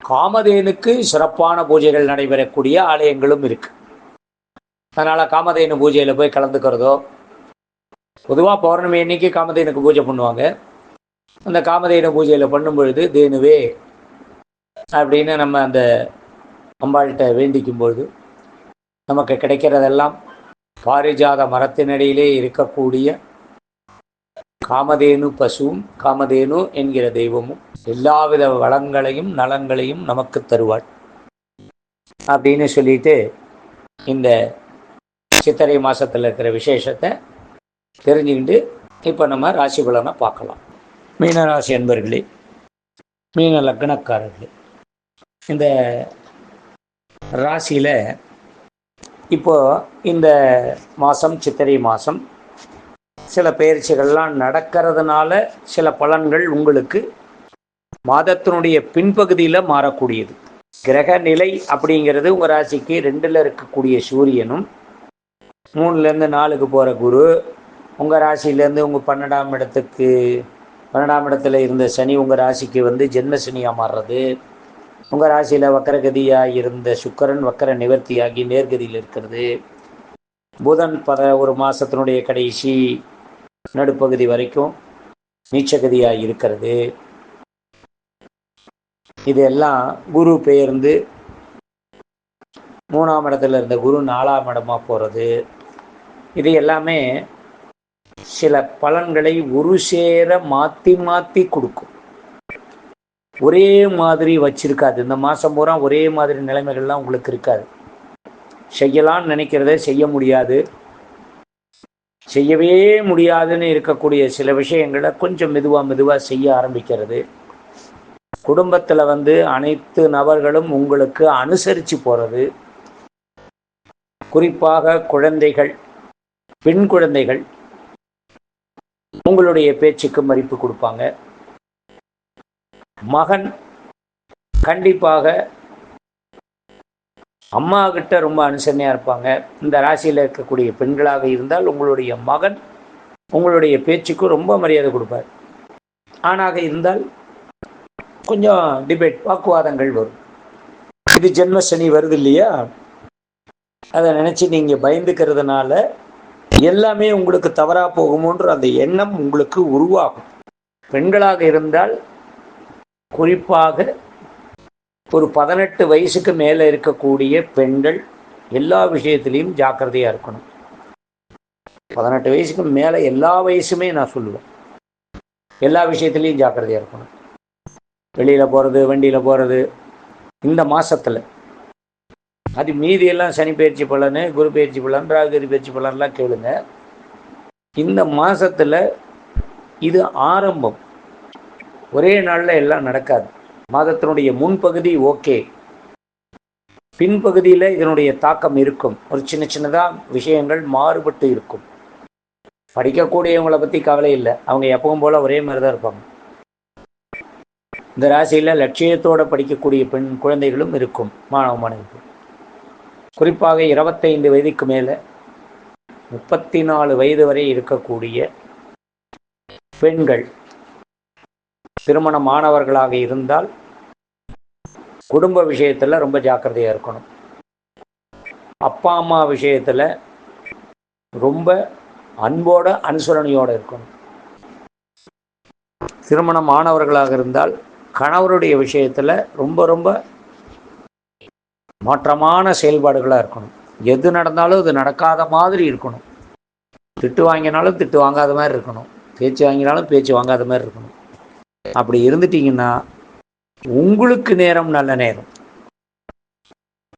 காமதேனுக்கு சிறப்பான பூஜைகள் நடைபெறக்கூடிய ஆலயங்களும் இருக்கு. அதனால் காமதேனு பூஜையில் போய் கலந்துக்கிறதோ பொதுவாக பௌர்ணமி அன்னைக்கு காமதேனுக்கு பூஜை பண்ணுவாங்க. அந்த காமதேனு பூஜையில் பண்ணும் பொழுது தேனுவே அப்படின்னு நம்ம அந்த அம்பாள்கிட்ட வேண்டிக்கும் பொழுது நமக்கு கிடைக்கிறதெல்லாம் பாரிஜாத மரத்தினடியிலே இருக்கக்கூடிய காமதேனு பசுவும் காமதேனு என்கிற தெய்வமும் எல்லாவித வளங்களையும் நலங்களையும் நமக்கு தருவாள். அப்படின்னு சொல்லிட்டு இந்த சித்திரை மாசத்துல இருக்கிற விசேஷத்தை தெரிஞ்சுக்கிட்டு இப்போ நம்ம ராசி பலனை பார்க்கலாம். மீனராசி அன்பர்களே மீன லக்னக்காரர்களே இந்த ராசியில் இப்போ இந்த மாதம் சித்திரை மாதம் சில பயிற்சிகள்லாம் நடக்கிறதுனால சில பலன்கள் உங்களுக்கு மாதத்தினுடைய பின்பகுதியில் மாறக்கூடியது. கிரக நிலை அப்படிங்கிறது உங்கள் ராசிக்கு ரெண்டில் இருக்கக்கூடிய சூரியனும் மூணுலேருந்து நாலுக்கு போகிற குரு உங்கள் ராசியிலேருந்து உங்கள் பன்னெண்டாம் இடத்துக்கு பன்னெண்டாம் இடத்துல இருந்த சனி உங்கள் ராசிக்கு வந்து ஜென்ம சனியாக மாறுறது. உங்கள் ராசியில் வக்கரகதியாக இருந்த சுக்கரன் வக்கர நிவர்த்தியாகி நேர்கதியில் இருக்கிறது. புதன் பத ஒரு மாதத்தினுடைய கடைசி நடுப்பகுதி வரைக்கும் நீச்சகதியாக இருக்கிறது. இதெல்லாம் குரு பெயர்ந்து மூணாம் இடத்துல இருந்த குரு நாலாம் இடமா போகிறது இது எல்லாமே சில பலன்களை ஒரு சேர மாற்றி மாற்றி கொடுக்கும். ஒரே மாதிரி வச்சிருக்காது. இந்த மாதம் பூரா ஒரே மாதிரி நிலைமைகள்லாம் உங்களுக்கு இருக்காது. செய்யலாம்னு நினைக்கிறத செய்ய முடியாது. செய்யவே முடியாதுன்னு இருக்கக்கூடிய சில விஷயங்களை கொஞ்சம் மெதுவாக மெதுவாக செய்ய ஆரம்பிக்கிறது. குடும்பத்தில் வந்து அனைத்து நபர்களும் உங்களுக்கு அனுசரித்து போகிறது குறிப்பாக குழந்தைகள் பெண் குழந்தைகள் உங்களுடைய பேச்சுக்கு மதிப்பு கொடுப்பாங்க. மகன் கண்டிப்பாக அம்மா கிட்ட ரொம்ப அனுசரணையாக இருப்பாங்க. இந்த ராசியில் இருக்கக்கூடிய பெண்களாக இருந்தால் உங்களுடைய மகன் உங்களுடைய பேச்சுக்கு ரொம்ப மரியாதை கொடுப்பார். ஆணாக இருந்தால் கொஞ்சம் டிபேட் வாக்குவாதங்கள் வரும். இது ஜென்ம சனி வருது இல்லையா? அதை நினச்சி நீங்கள் பயந்துக்கிறதுனால எல்லாமே உங்களுக்கு தவறாக போகுமோன்ற அந்த எண்ணம் உங்களுக்கு உருவாகும். பெண்களாக இருந்தால் குறிப்பாக ஒரு பதினெட்டு வயசுக்கு மேலே இருக்கக்கூடிய பெண்கள் எல்லா விஷயத்துலேயும் ஜாக்கிரதையாக இருக்கணும். பதினெட்டு வயசுக்கு மேலே எல்லா வயசுமே நான் சொல்லுவேன். எல்லா விஷயத்துலேயும் ஜாக்கிரதையாக இருக்கணும். வெளியில் போகிறது வண்டியில் போகிறது இந்த மாதத்தில் அது மீதியெல்லாம் சனி பயிற்சி பலன் குரு பயிற்சி பலன் ராகுரி பயிற்சி பலன்லாம் கேளுங்க. இந்த மாதத்தில் இது ஆரம்பம். ஒரே நாளில் எல்லாம் நடக்காது. மாதத்தினுடைய முன்பகுதி ஓகே. பின்பகுதியில் இதனுடைய தாக்கம் இருக்கும். ஒரு சின்ன சின்னதாக விஷயங்கள் மாறுபட்டு இருக்கும். படிக்கக்கூடியவங்களை பற்றி கவலை இல்லை. அவங்க எப்பவும் போல் ஒரே மாதிரி தான் இருப்பாங்க. இந்த ராசியில் லட்சியத்தோடு படிக்கக்கூடிய பெண் குழந்தைகளும் இருக்கும். மாணவ மாணவிகள். குறிப்பாக இருபத்தைந்து வயதுக்கு மேலே முப்பத்தி நாலு வயது வரை இருக்கக்கூடிய பெண்கள். திருமண மாணவர்களாக இருந்தால் குடும்ப விஷயத்தில் ரொம்ப ஜாக்கிரதையாக இருக்கணும். அப்பா அம்மா விஷயத்தில் ரொம்ப அன்போட அனுசரணையோடு இருக்கணும். திருமண மாணவர்களாக இருந்தால் கணவருடைய விஷயத்தில் ரொம்ப ரொம்ப மாற்றமான செயல்பாடுகளாக இருக்கணும். எது நடந்தாலும் அது நடக்காத மாதிரி இருக்கணும். திட்டு வாங்கினாலும் திட்டு வாங்காத மாதிரி இருக்கணும். பேச்சு வாங்கினாலும் பேச்சு வாங்காத மாதிரி இருக்கணும். அப்படி இருந்துட்டீங்கன்னா உங்களுக்கு நேரம் நல்ல நேரம்.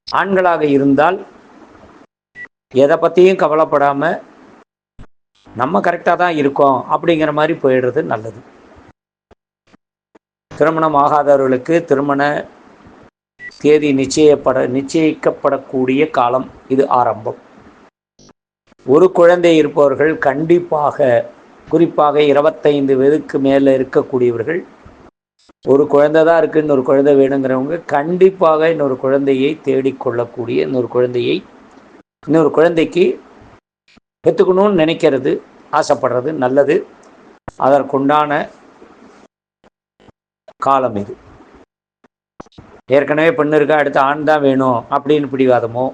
ஆண்களாக இருந்தால் எதை பற்றியும் கவலைப்படாமல் நம்ம கரெக்டாக தான் இருக்கோம் அப்படிங்கிற மாதிரி போயிடுறது நல்லது. திருமணம் ஆகாதவர்களுக்கு திருமண தேதி நிச்சயப்பட நிச்சயிக்கப்படக்கூடிய காலம் இது ஆரம்பம். ஒரு குழந்தை இருப்பவர்கள் கண்டிப்பாக குறிப்பாக இருபத்தைந்து வயதுக்கு மேலே இருக்கக்கூடியவர்கள். ஒரு குழந்தை தான் இருக்குது இன்னொரு குழந்தை வேணுங்கிறவங்க கண்டிப்பாக இன்னொரு குழந்தையை தேடிக்கொள்ளக்கூடிய இன்னொரு குழந்தையை இன்னொரு குழந்தைக்கு பெற்றுக்கணும்னு நினைக்கிறது ஆசைப்படுறது நல்லது. அதற்குண்டான காலம் இது. ஏற்கனவே பெண்ணு இருக்கா அடுத்து ஆண் தான் வேணும் அப்படின்னு பிடிவாதமோ?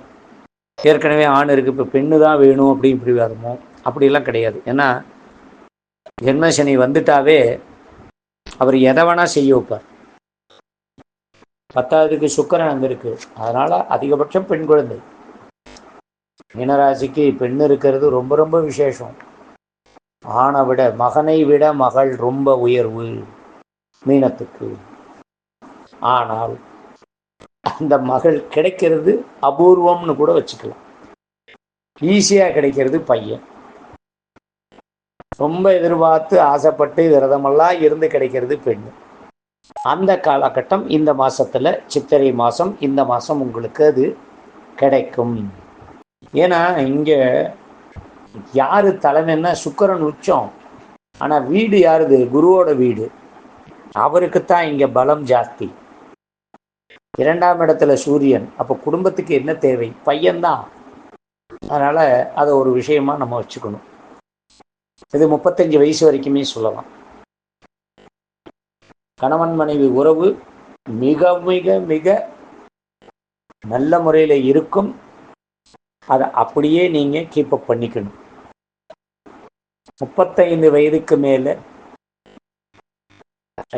ஏற்கனவே ஆண் இருக்குது இப்போ பெண்ணு தான் வேணும் அப்படின்னு பிடிவாதமோ? அப்படிலாம் கிடையாது. ஏன்னா ஜென்மசனி வந்துட்டாவே அவர் எதை வேணா செய்ய வைப்பார். பத்தாவதுக்கு சுக்கரன் அங்கே இருக்கு. அதனால அதிகபட்சம் பெண் குழந்தை. மீனராசிக்கு பெண் இருக்கிறது ரொம்ப ரொம்ப விசேஷம். ஆணை விட மகனை விட மகள் ரொம்ப உயர்வு மீனத்துக்கு. ஆனால் அந்த மகள் கிடைக்கிறது அபூர்வம்னு கூட வச்சுக்கலாம். ஈஸியாக கிடைக்கிறது பையன். ரொம்ப எதிர்பார்த்து ஆசைப்பட்டு விரதமெல்லாம் இருந்து கிடைக்கிறது பெண். அந்த காலகட்டம் இந்த மாதத்தில் சித்திரை மாதம் இந்த மாதம் உங்களுக்கு அது கிடைக்கும். ஏன்னா இங்கே யார் தலைமைன்னா சுக்கரன் உச்சம். ஆனால் வீடு யாருது? குருவோட வீடு. அவருக்குத்தான் இங்கே பலம் ஜாஸ்தி. இரண்டாம் இடத்துல சூரியன். அப்போ குடும்பத்துக்கு என்ன தேவை? பையன்தான். அதனால் அதை ஒரு விஷயமாக நம்ம வச்சுக்கணும். இது முப்பத்தஞ்சு வயசு வரைக்குமே சொல்லலாம். கணவன் மனைவி உறவு மிக மிக மிக நல்ல முறையில் இருக்கும். அதை அப்படியே நீங்கள் கீப்பப் பண்ணிக்கணும். முப்பத்தைந்து வயதுக்கு மேலே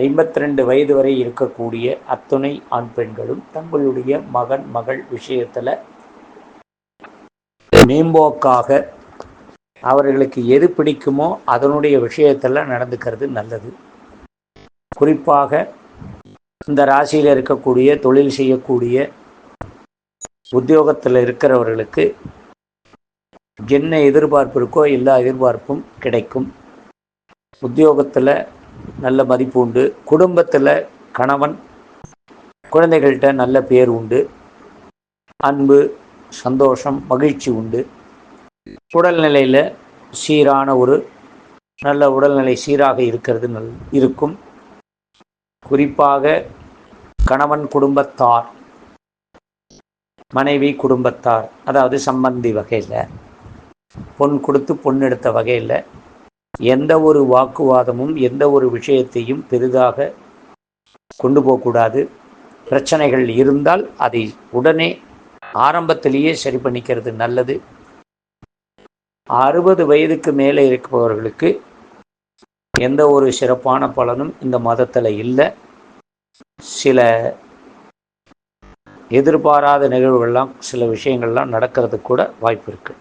ஐம்பத்தி ரெண்டு வயது வரை இருக்கக்கூடிய அத்துணை ஆண் பெண்களும் தங்களுடைய மகன் மகள் விஷயத்தில் மேம்போக்காக அவர்களுக்கு எது பிடிக்குமோ அதனுடைய விஷயத்தில் நடந்துக்கிறது நல்லது. குறிப்பாக இந்த ராசியில் இருக்கக்கூடிய தொழில் செய்யக்கூடிய உத்தியோகத்தில் இருக்கிறவர்களுக்கு என்ன எதிர்பார்ப்பு இருக்கோ எல்லா எதிர்பார்ப்பும் கிடைக்கும். உத்தியோகத்தில் நல்ல மதிப்பு உண்டு. குடும்பத்தில் கணவன் குழந்தைகள்கிட்ட நல்ல பேர் உண்டு. அன்பு சந்தோஷம் மகிழ்ச்சி உண்டு. உடல்நிலையில் சீரான ஒரு நல்ல உடல்நிலை சீராக இருக்கிறது நல் இருக்கும். குறிப்பாக கணவன் குடும்பத்தார் மனைவி குடும்பத்தார் அதாவது சம்பந்தி வகையில் பொன் கொடுத்து பொன் எடுத்த வகையில் எந்த ஒரு வாக்குவாதமும் எந்த ஒரு விஷயத்தையும் பெரிதாக கொண்டு போகக்கூடாது பிரச்சனைகள் இருந்தால் அதை உடனே ஆரம்பத்திலேயே சரி பண்ணிக்கிறது நல்லது. அறுபது வயதுக்கு மேலே இருப்பவர்களுக்கு எந்த ஒரு சிறப்பான பலனும் இந்த மதத்தில் இல்லை. சில எதிர்பாராத நிகழ்வுகள்லாம் சில விஷயங்கள்லாம் நடக்கிறதுக்கு கூட வாய்ப்பு இருக்குது